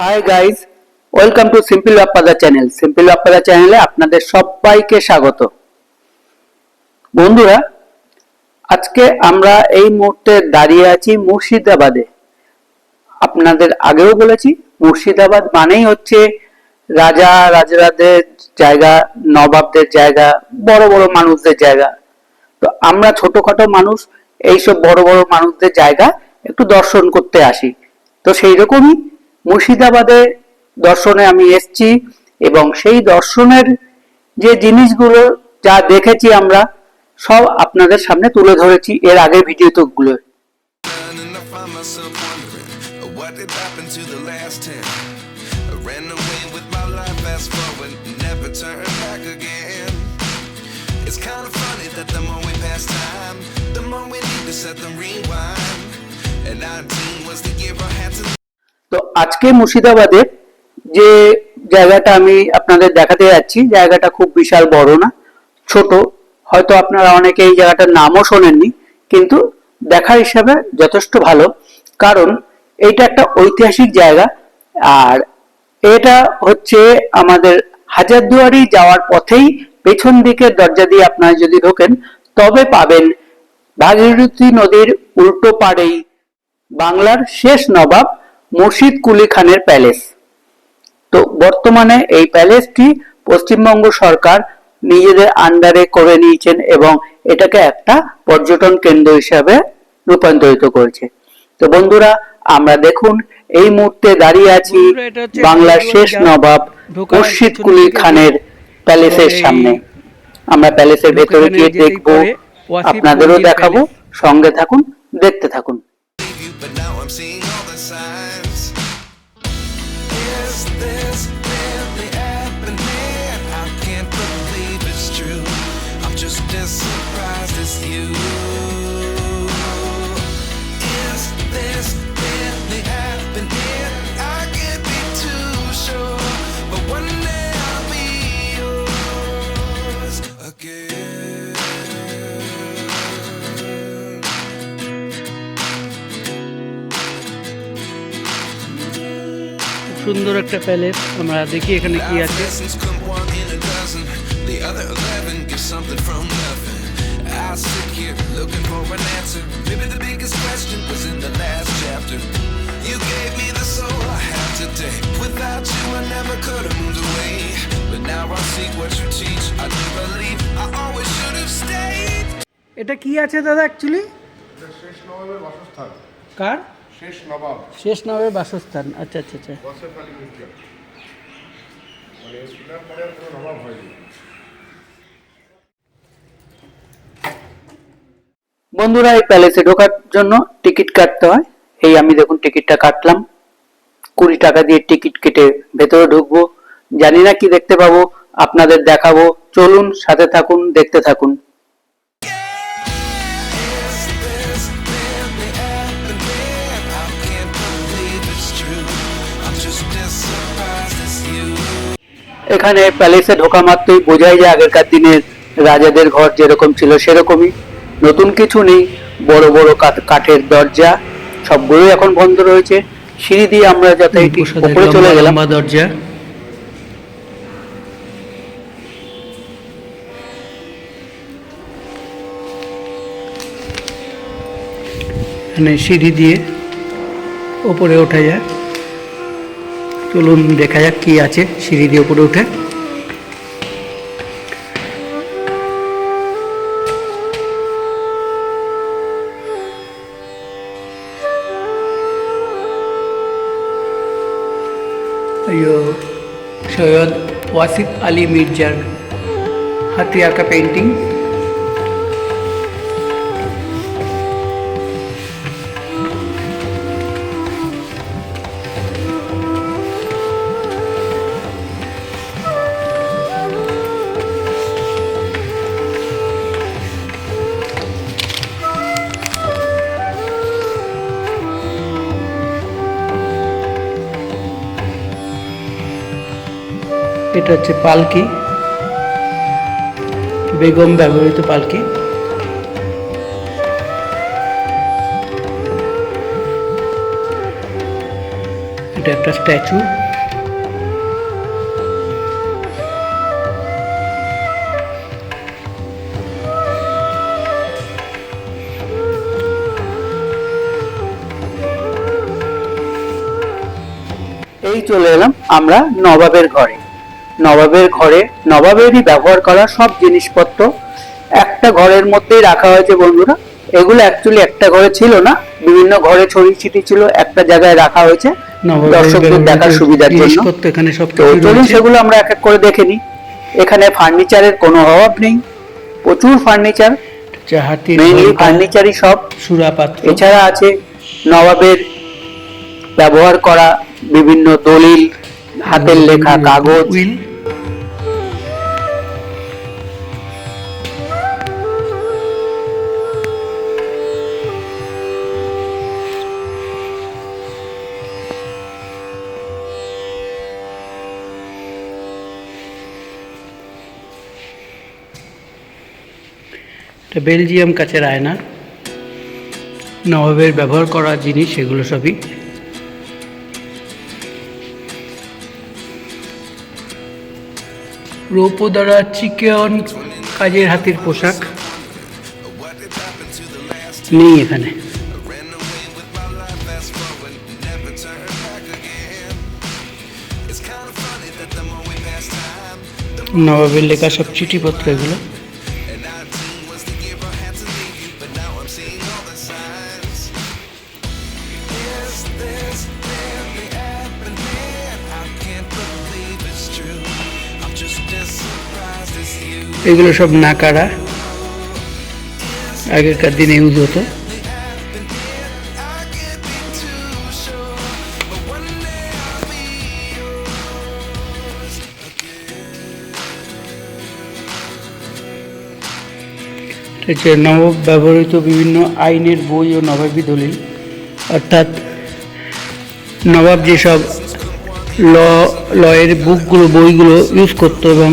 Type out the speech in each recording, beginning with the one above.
Hi guys welcome to simple Bappada channel simple Bappada চ্যানেলে আপনাদের সবাইকে স্বাগত। বন্ধুরা, আজকে আমরা এই মুহূর্তে দাঁড়িয়ে আছি মুর্শিদাবাদে। আপনাদের আগেও বলেছি, মুর্শিদাবাদ মানেই হচ্ছে রাজা, রাজাদের জায়গা, নবাবদের জায়গা, বড় বড় মানুষদের জায়গা। তো আমরা ছোটখাটো মানুষ, এইসব বড় বড় মানুষদের জায়গা একটু দর্শন করতে আসি। তো সেই রকমই মুর্শিদাবাদে দর্শনে আমি এসছি এবং সেই দর্শনের যে জিনিসগুলো যা দেখেছি আমরা সব আপনাদের সামনে তুলে ধরেছি এর আগের ভিডিওতে I uh. I set them rewind. And 19 was আজকে মুর্শিদাবাদের যে জায়গাটা আমি আপনাদের দেখাতে যাচ্ছি, জায়গাটা খুব বিশাল বড় না, ছোট। হয়তো আপনারা অনেকে এই জায়গাটার নামও শোনেননি, কিন্তু দেখার হিসাবে যথেষ্ট ভালো। কারণ এইটা একটা ঐতিহাসিক জায়গা, আর এটা হচ্ছে আমাদের হাজারদুয়ারি যাওয়ার পথেই পেছন দিকের দরজা দিয়ে আপনারা যদি ঢোকেন, তবে পাবেন ভাগীরথী নদীর উল্টো পাড়েই বাংলার শেষ নবাব মুর্শিদ কুলি খানের প্যালেস। তো বর্তমানে এই প্যালেসটি পশ্চিমবঙ্গ সরকার নিজেদের আন্ডারে করে নিয়েছেন এবং এটাকে একটা পর্যটন কেন্দ্র হিসাবে রূপান্তরিত করেছে। তো বন্ধুরা আমরা দেখুন এই মুহূর্তে দাঁড়িয়ে আছি বাংলার শেষ নবাব মুর্শিদ কুলি খানের প্যালেসের সামনে। আমরা প্যালেসের ভেতরে গিয়ে দেখব আপনাদেরও দেখাবো সঙ্গে থাকুন দেখতে থাকুন। But now I'm seeing all the signs. Is this really happening? I can't believe it's true. I'm just as surprised as you. সুন্দর একটা প্যালেস আমরা দেখি এখানে কি আছে. I sit here looking for an answer. Maybe the biggest question was in the last chapter. You gave me the soul I have today. Without you, I never could have moved away. But now I see what you teach. I do believe I always should have stayed. এটা কি আছে দাদা actually শেষ নবাবের বাসস্থান কার শেষ নবাব। শেষ বাসস্থান। আচ্ছা আচ্ছা আচ্ছা। মানে বন্ধুরা এই প্যালেসে ঢোকার জন্য টিকিট কাটতে হয়। এই আমি দেখুন টিকিটটা কাটলাম। কুড়ি টাকা দিয়ে টিকিট কেটে ভেতরে ঢুকবো। জানি না কি দেখতে পাবো আপনাদের দেখাবো। চলুন সাথে থাকুন দেখতে থাকুন। এখানে প্যালেসে ঢোকা মাত্রই বোঝাই যায় আগেরকার দিনের রাজাদের ঘর যেরকম ছিল সেরকমই। নতুন কিছু নেই বড় বড় কাঠের দরজা সবগুলোই এখন বন্ধ রয়েছে। সিঁড়ি দিয়ে আমরা প্রসাদের উপরে চলে গেলাম। দরজা। সিঁড়ি দিয়ে ওপরে ওঠা যায়। চলুন দেখা যাক কি আছে সিঁড়ি দিয়ে উপরে উঠে। সৈয়দ ওয়াসিফ আলী মির্জার হাতে আঁকা পেন্টিং এটা হচ্ছে পালকি। বেগম ব্যবহৃত পালকি। এটা একটা স্ট্যাচু। এই চলে এলাম আমরা নবাবের ঘরে। নবাবের ঘরে নবাবেরই ব্যবহার করা সব জিনিসপত্র একটা ঘরের মধ্যেই রাখা হয়েছে বন্ধুরা। এগুলো অ্যাকচুয়ালি একটা ঘরে ছিল না বিভিন্ন ঘরে ছড়িয়ে ছিটিয়ে ছিল একটা জায়গায় রাখা হয়েছে। দর্শকদের দেখার সুবিধার জন্য। তো চলুন সেগুলো আমরা এক এক করে দেখে নিই। এখানে ফার্নিচারের কোনো অভাব নেই প্রচুর ফার্নিচার মেইনলি ফার্নিচারই সব। সুরাপাত্র। এছাড়া আছে নবাবের ব্যবহার করা বিভিন্ন দলিল হাতের লেখা কাগজ। এটা বেলজিয়াম কাচের আয়না। নবাবের ব্যবহার করা জিনিস সেগুলো সবই। রৌপ্য দ্বারা চিকেন কাজের হাতির পোশাক। নেই এখানে। I ran away with my এগুলো সব নাকারা। আগেকার দিনে ইউজ হতো। হচ্ছে নবাব ব্যবহৃত বিভিন্ন আইনের বই ও নবাবী দলিল। অর্থাৎ নবাব যেসব ল, লয়ের বুকগুলো, বইগুলো ইউজ করতো এবং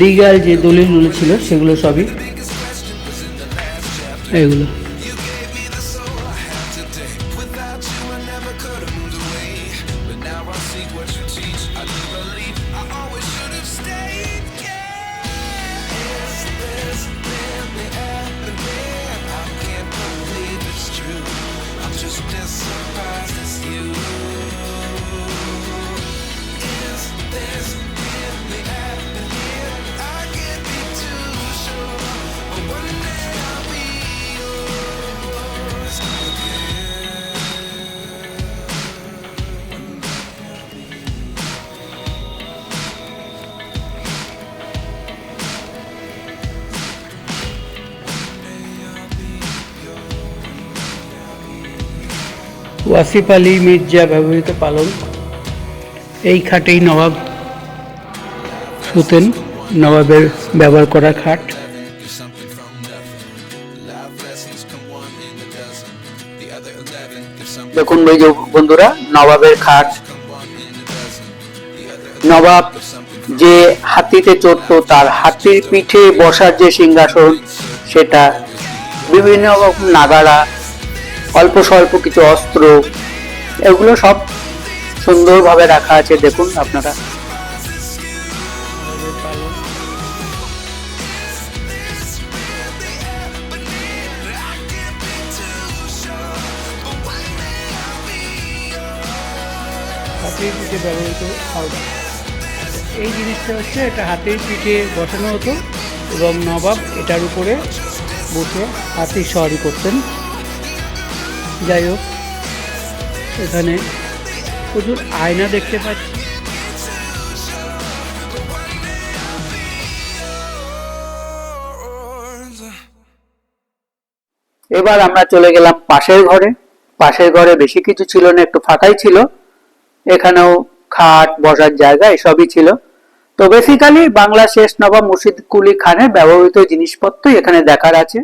লিগাল যে দলিলগুলো ছিল সেগুলো সবই। এগুলো You gave me the soul Wasif Ali Mirza ব্যবহৃত পালন এই খাটেই নবাব শুতেন নবাবের ব্যবহার করা খাট। দেখুন বন্ধুরা, নবাবের খাট। নবাব যে হাতিতে চড়তো, তার হাতির পিঠে বসার যে সিংহাসন, সেটা বিভিন্ন রকম নাগাড়া অল্প স্বল্প কিছু অস্ত্র, এগুলো সব সুন্দরভাবে রাখা আছে, দেখুন আপনারা। পিঠে এই জিনিসটা হচ্ছে, এটা হাতির পিঠে বসানো হতো এবং নবাব এটার উপরে বসে হাতির সওয়ারি করতেন। যাই হোক, এখানে প্রচুর আয়না দেখতে পাচ্ছি। এবার আমরা চলে গেলাম পাশের ঘরে। পাশের ঘরে বেশি কিছু ছিল না, একটু ফাঁকাই ছিল। এখানেও খাট বসার জায়গা এসবই ছিল। তো বেসিক্যালি বাংলা শেষ নবাব মুর্শিদ কুলি খানের ব্যবহৃত জিনিসপত্রই এখানে দেখার আছে।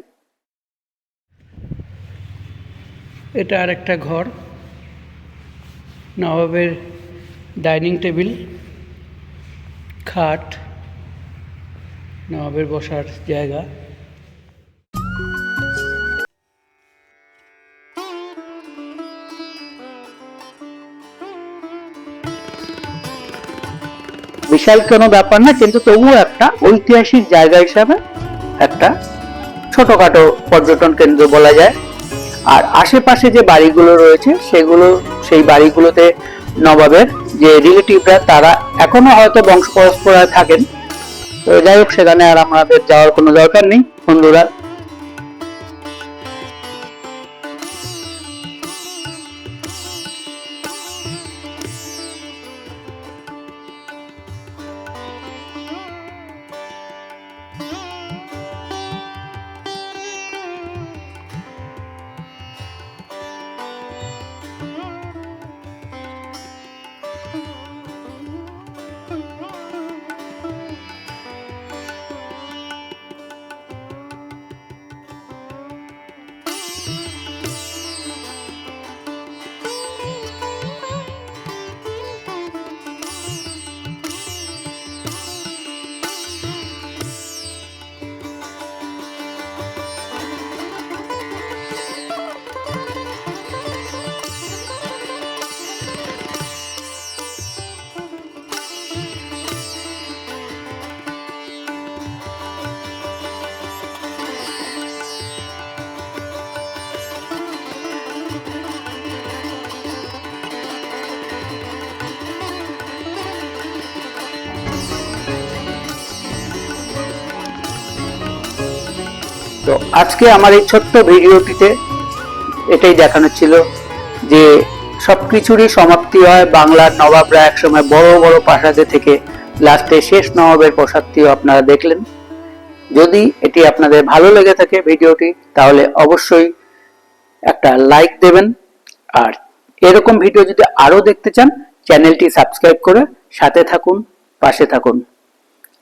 এটা আর একটা ঘর, নবাবের ডাইনিং টেবিল, খাট, নবাবের বসার জায়গা। বিশাল কোনো ব্যাপার না, কিন্তু তবুও একটা ঐতিহাসিক জায়গা হিসাবে একটা ছোটখাটো পর্যটন কেন্দ্র বলা যায়। আর আশেপাশে যে বাড়িগুলো রয়েছে, সেগুলো, সেই বাড়িগুলোতে নবাবের যে রিলেটিভরা, তারা এখনও হয়তো বংশ পরস্পরায় থাকেন। তো যাই হোক, সেখানে আর আমাদের যাওয়ার কোনো দরকার নেই। বন্ধুরা তো আজকে আমার এই ছোট্ট ভিডিওটিতে এটাই দেখানো ছিল যে সবকিছুরই সমাপ্তি হয় বাংলার নবাবরা একসময় বড় বড় প্রাসাদে থেকে লাস্টে শেষ নবাবের প্রসাদটিও আপনারা দেখলেন। যদি এটি আপনাদের ভালো লেগে থাকে ভিডিওটি, তাহলে অবশ্যই একটা লাইক দেবেন। আর এরকম ভিডিও যদি আরও দেখতে চান, চ্যানেলটি সাবস্ক্রাইব করে সাথে থাকুন, পাশে থাকুন।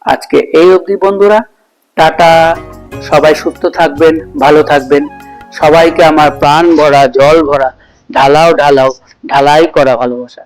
আজকে এই অবধি বন্ধুরা, টাটা। সবাই সুস্থ থাকবেন, ভালো থাকবেন। সবাইকে আমার প্রাণ ভরা, জল ভরা, ঢালাও ঢালাও, ঢালাই করা ভালোবাসা।